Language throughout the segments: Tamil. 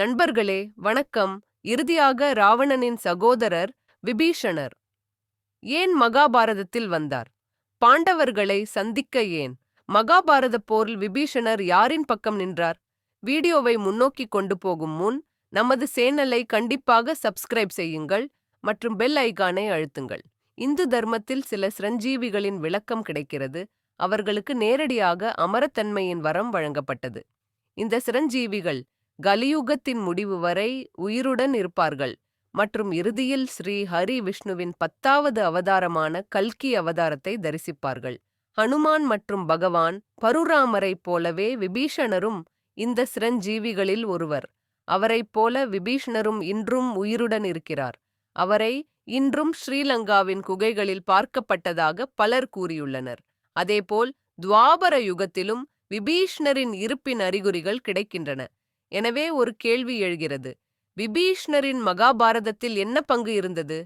நண்பர்களே வணக்கம். இறுதியாக ராவணனின் சகோதரர் விபீஷணர். ஏன் மகாபாரதத்தில் வந்தார்? பாண்டவர்களை சந்திக்க ஏன்? மகாபாரத போரில் விபீஷணர் யாரின் பக்கம் நின்றார்? வீடியோவை முன்னோக்கி கொண்டு போகும் முன் நமது சேனலை கண்டிப்பாக சப்ஸ்கிரைப் செய்யுங்கள் மற்றும் பெல் ஐகானை அழுத்துங்கள். இந்து தர்மத்தில் சில சிரஞ்சீவிகளின் விளக்கம் கிடைக்கிறது. அவர்களுக்கு நேரடியாக அமரத்தன்மையின் வரம் வழங்கப்பட்டது. இந்த சிரஞ்சீவிகள் கலியுகத்தின் முடிவு வரை உயிருடன் இருப்பார்கள். மற்றும் இறுதியில் ஸ்ரீ ஹரி விஷ்ணுவின் பத்தாவது அவதாரமான கல்கி அவதாரத்தை தரிசிப்பார்கள். ஹனுமான் மற்றும் பகவான் பருராமரைப் போலவே விபீஷணரும் இந்த சிரஞ்சீவிகளில் ஒருவர். அவரைப் போல விபீஷணரும் இன்றும் உயிருடன் இருக்கிறார். அவரை இன்றும் ஸ்ரீலங்காவின் குகைகளில் பார்க்கப்பட்டதாக பலர் கூறியுள்ளனர். அதேபோல் துவாபர யுகத்திலும் விபீஷ்ணரின் இருப்பின் அறிகுறிகள் கிடைக்கின்றன. எனவே ஒரு கேள்வி எழுகிறது. விபீஷ்ணரின் மகாபாரதத்தில் என்ன பங்கு இருந்தது?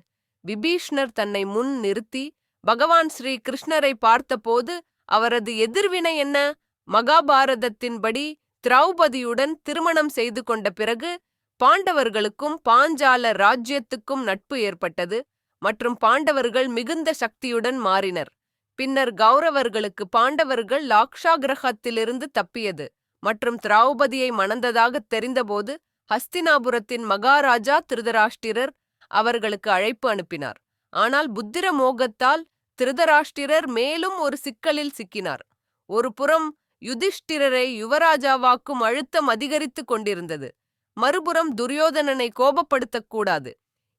விபீஷ்ணர் தன்னை முன் நிறுத்தி பகவான் ஸ்ரீ கிருஷ்ணரை பார்த்தபோது அவரது எதிர்வினை என்ன? மகாபாரதத்தின்படி திரௌபதியுடன் திருமணம் செய்து கொண்ட பிறகு பாண்டவர்களுக்கும் பாஞ்சால ராஜ்யத்துக்கும் நட்பு ஏற்பட்டது மற்றும் பாண்டவர்கள் மிகுந்த சக்தியுடன் மாறினர். பின்னர் கௌரவர்களுக்கு பாண்டவர்கள் லாக்ஷா கிரகத்திலிருந்து தப்பியது. மற்றும் திரௌபதியை மணந்ததாக தெரிந்தபோது ஹஸ்தினாபுரத்தின் மகாராஜா திருதராஷ்டிரர் அவர்களுக்கு அழைப்பு அனுப்பினார். ஆனால் புத்திர மோகத்தால் திருதராஷ்டிரர் மேலும் ஒரு சிக்கலில் சிக்கினார். ஒரு புறம் யுதிஷ்டிரரை யுவராஜாவாக்கும் அழுத்தம் அதிகரித்துக் கொண்டிருந்தது. மறுபுறம் துரியோதனனை கோபப்படுத்தக்கூடாது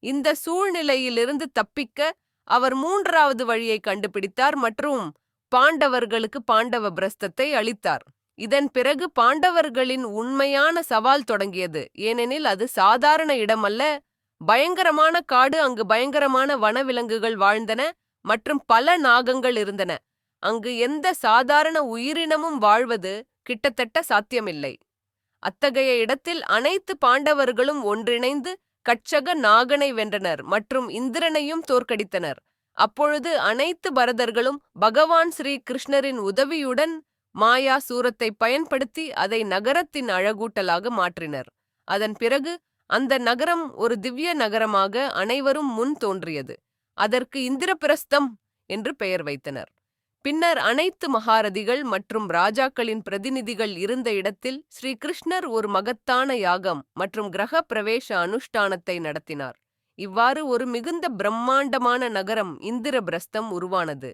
இந்த சூழ்நிலையிலிருந்து தப்பிக்க அவர் மூன்றாவது வழியை கண்டுபிடித்தார் மற்றும் பாண்டவர்களுக்கு பாண்டவ பிரஸ்தத்தை அளித்தார். இதன் பிறகு பாண்டவர்களின் உண்மையான சவால் தொடங்கியது. ஏனெனில் அது சாதாரண இடமல்ல. பயங்கரமான காடு அங்கு பயங்கரமான வனவிலங்குகள் வாழ்ந்தன மற்றும் பல நாகங்கள் இருந்தன. அங்கு எந்த சாதாரண உயிரினமும் வாழ்வது கிட்டத்தட்ட சாத்தியமில்லை. அத்தகைய இடத்தில் அனைத்து பாண்டவர்களும் ஒன்றிணைந்து கட்சக நாகனை வென்றனர் மற்றும் இந்திரனையும் தோற்கடித்தனர். அப்பொழுது அனைத்து பரதர்களும் பகவான் ஸ்ரீ கிருஷ்ணரின் உதவியுடன் மாயா சூரத்தை பயன்படுத்தி அதை நகரத்தின் அழகூட்டலாக மாற்றினர். அதன் பிறகு அந்த நகரம் ஒரு திவ்ய நகரமாக அனைவரும் முன் தோன்றியது. அதற்கு இந்திரபிரஸ்தம் என்று பெயர் வைத்தனர். பின்னர் அனைத்து மகாரதிகள் மற்றும் ராஜாக்களின் பிரதிநிதிகள் இருந்த இடத்தில் ஸ்ரீ கிருஷ்ணர் ஒரு மகத்தான யாகம் மற்றும் கிரக பிரவேச அனுஷ்டானத்தை நடத்தினார். இவ்வாறு ஒரு மிகுந்த பிரம்மாண்டமான நகரம் இந்திரபிரஸ்தம் உருவானது.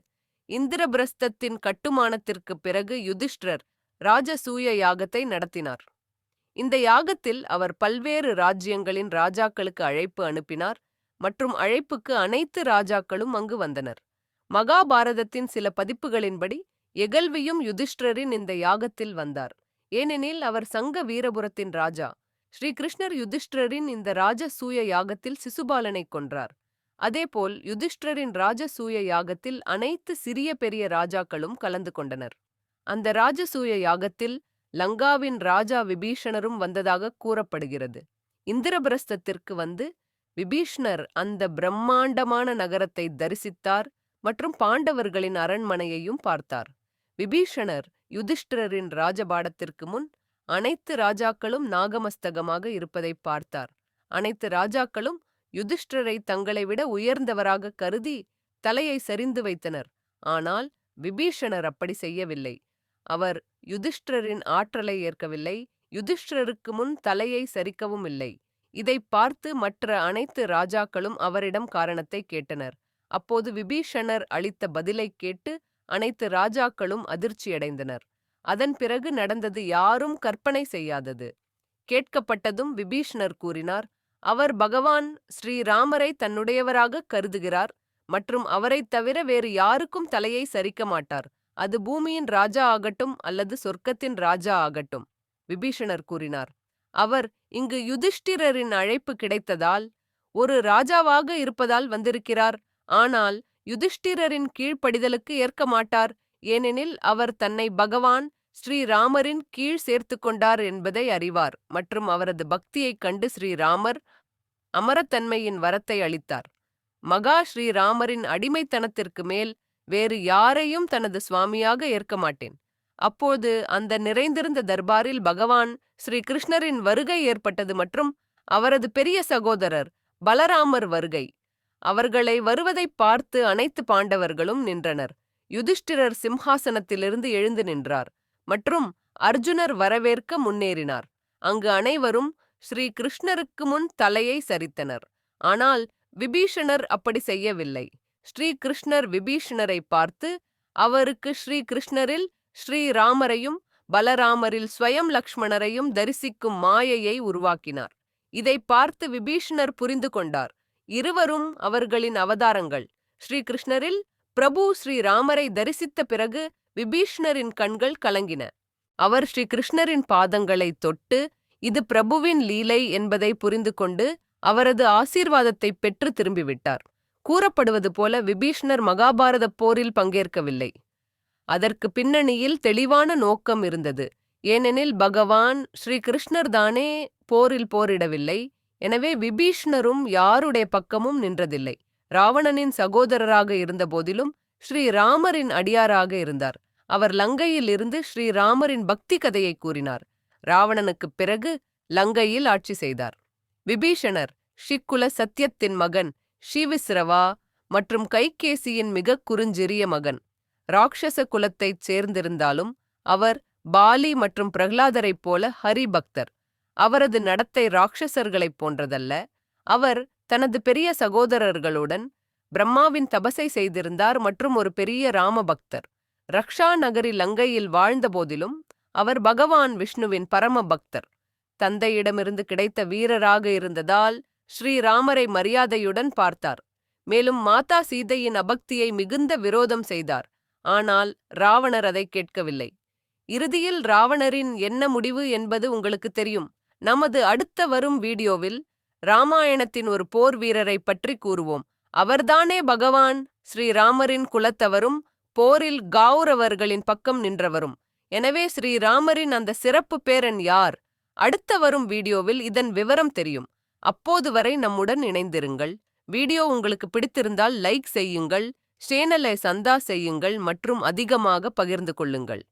இந்திரபிரஸ்தத்தின் கட்டுமானத்திற்கு பிறகு யுதிஷ்டர் ராஜசூய யாகத்தை நடத்தினார். இந்த யாகத்தில் அவர் பல்வேறு ராஜ்யங்களின் ராஜாக்களுக்கு அழைப்பு அனுப்பினார் மற்றும் அழைப்புக்கு அனைத்து ராஜாக்களும் அங்கு வந்தனர். மகாபாரதத்தின் சில பதிப்புகளின்படி எகல்வியும் யுதிஷ்டரின் இந்த யாகத்தில் வந்தார். ஏனெனில் அவர் சங்க வீரபுரத்தின் ராஜா. ஸ்ரீகிருஷ்ணர் யுதிஷ்டரின் இந்த ராஜசூய யாகத்தில் சிசுபாலனை கொன்றார். அதேபோல் யுதிஷ்டரின் ராஜசூய யாகத்தில் அனைத்து சிறிய பெரிய ராஜாக்களும் கலந்து கொண்டனர். அந்த ராஜசூய யாகத்தில் லங்காவின் ராஜா விபீஷணரும் வந்ததாக கூறப்படுகிறது. இந்திரபிரஸ்தத்திற்கு வந்து விபீஷ்ணர் அந்த பிரம்மாண்டமான நகரத்தை தரிசித்தார் மற்றும் பாண்டவர்களின் அரண்மனையையும் பார்த்தார். விபீஷணர் யுதிஷ்டிரரின் ராஜபாடத்திற்கு முன் அனைத்து ராஜாக்களும் நாகமஸ்தகமாக இருப்பதை பார்த்தார். அனைத்து ராஜாக்களும் யுதிஷ்டரை தங்களை விட உயர்ந்தவராக கருதி தலையை சரிந்து வைத்தனர். ஆனால் விபீஷணர் அப்படி செய்யவில்லை. அவர் யுதிஷ்டரின் ஆற்றலை ஏற்கவில்லை. யுதிஷ்டருக்கு முன் தலையை சரிக்கவும் இல்லை. இதை பார்த்து மற்ற அனைத்து ராஜாக்களும் அவரிடம் காரணத்தை கேட்டனர். அப்போது விபீஷணர் அளித்த பதிலைக் கேட்டு அனைத்து ராஜாக்களும் அதிர்ச்சியடைந்தனர். அதன் பிறகு நடந்தது யாரும் கற்பனை செய்யாதது. கேட்கப்பட்டதும் விபீஷணர் கூறினார் அவர் பகவான் ஸ்ரீராமரை தன்னுடையவராக கருதுகிறார் மற்றும் அவரைத் தவிர வேறு யாருக்கும் தலையை சரிக்க மாட்டார். அது பூமியின் ராஜா ஆகட்டும் அல்லது சொர்க்கத்தின் ராஜா ஆகட்டும் விபீஷணர் கூறினார். அவர் இங்கு யுதிஷ்டிரரின் அழைப்பு கிடைத்ததால் ஒரு ராஜாவாக இருப்பதால் வந்திருக்கிறார். ஆனால் யுதிஷ்டிரரின் கீழ்ப்படிதலுக்கு ஏற்க மாட்டார். ஏனெனில் அவர் தன்னை பகவான் ஸ்ரீராமரின் கீழ் சேர்த்து கொண்டார் என்பதை அறிவார் மற்றும் அவரது பக்தியைக் கண்டு ஸ்ரீராமர் அமரத்தன்மையின் வரத்தை அளித்தார். மகா ஸ்ரீராமரின் அடிமைத்தனத்திற்கு மேல் வேறு யாரையும் தனது சுவாமியாக ஏற்க மாட்டேன். அப்போது அந்த நிறைந்திருந்த தர்பாரில் பகவான் ஸ்ரீ கிருஷ்ணரின் வருகை ஏற்பட்டது மற்றும் அவரது பெரிய சகோதரர் பலராமர் வருகை. அவர்களை வருவதைப் பார்த்து அனைத்து பாண்டவர்களும் நின்றனர். யுதிஷ்டிரர் சிம்ஹாசனத்திலிருந்து எழுந்து நின்றார். மற்றும் அர்ஜுனர் வரவேற்க முன்னேறினார். அங்கு அனைவரும் ஸ்ரீ கிருஷ்ணருக்கு முன் தலையை சரித்தனர். ஆனால் விபீஷணர் அப்படி செய்யவில்லை. ஸ்ரீ கிருஷ்ணர் விபீஷணரை பார்த்து அவருக்கு ஸ்ரீ கிருஷ்ணரில் ஸ்ரீராமரையும் பலராமரில் ஸ்வயம் லக்ஷ்மணரையும் தரிசிக்கும் மாயையை உருவாக்கினார். இதை பார்த்து விபீஷணர் புரிந்து கொண்டார். இருவரும் அவர்களின் அவதாரங்கள். ஸ்ரீகிருஷ்ணரில் பிரபு ஸ்ரீராமரை தரிசித்த பிறகு விபீஷ்ணரின் கண்கள் கலங்கின. அவர் ஸ்ரீ கிருஷ்ணரின் பாதங்களை தொட்டு இது பிரபுவின் லீலை என்பதை புரிந்து கொண்டு அவரது ஆசீர்வாதத்தை பெற்று திரும்பிவிட்டார். கூறப்படுவது போல விபீஷ்ணர் மகாபாரத போரில் பங்கேற்கவில்லை. அதற்கு பின்னணியில் தெளிவான நோக்கம் இருந்தது. ஏனெனில் பகவான் ஸ்ரீ கிருஷ்ணர் தானே போரில் போரிடவில்லை. எனவே விபீஷ்ணரும் யாருடைய பக்கமும் நின்றதில்லை. ராவணனின் சகோதரராக இருந்தபோதிலும் ஸ்ரீ ராமரின் அடியாராக இருந்தார். அவர் லங்கையில் இருந்து ஸ்ரீராமரின் பக்தி கதையை கூறினார். ராவணனுக்குப் பிறகு லங்கையில் ஆட்சி செய்தார். விபீஷணர் ஷிக்குல சத்தியத்தின் மகன் ஷீவிஸ்ரவா மற்றும் கைகேசியின் மிகக் குறுஞ்சிறிய மகன். ராட்சச குலத்தைச் சேர்ந்திருந்தாலும் அவர் பாலி மற்றும் பிரகலாதரைப் போல ஹரிபக்தர். அவரது நடத்தை ராட்சசர்களைப் போன்றதல்ல. அவர் தனது பெரிய சகோதரர்களுடன் பிரம்மாவின் தபசை செய்திருந்தார் மற்றும் ஒரு பெரிய ராமபக்தர். ரக்ஷா நகரி லங்கையில் வாழ்ந்தபோதிலும் அவர் பகவான் விஷ்ணுவின் பரம பக்தர் தந்தையிடமிருந்து கிடைத்த வீரராக இருந்ததால் ஸ்ரீராமரை மரியாதையுடன் பார்த்தார். மேலும் மாதா சீதையின் அபக்தியை மிகுந்த விரோதம் செய்தார். ஆனால் ராவணர் அதை கேட்கவில்லை. இறுதியில் ராவணரின் என்ன முடிவு என்பது உங்களுக்கு தெரியும். நமது அடுத்த வரும் வீடியோவில் ராமாயணத்தின் ஒரு போர் வீரரை பற்றி கூறுவோம். அவர்தானே பகவான்? ஸ்ரீராமரின் குலத்தவரும் போரில் கௌரவர்களின் பக்கம் நின்றவரும். எனவே ஸ்ரீராமரின் அந்த சிறப்பு பேரன் யார்? அடுத்த வரும் வீடியோவில் இதன் விவரம் தெரியும். அப்போது வரை நம்முடன் இணைந்திருங்கள். வீடியோ உங்களுக்கு பிடித்திருந்தால் லைக் செய்யுங்கள் சேனலை சந்தா செய்யுங்கள் மற்றும் அதிகமாக பகிர்ந்து கொள்ளுங்கள்.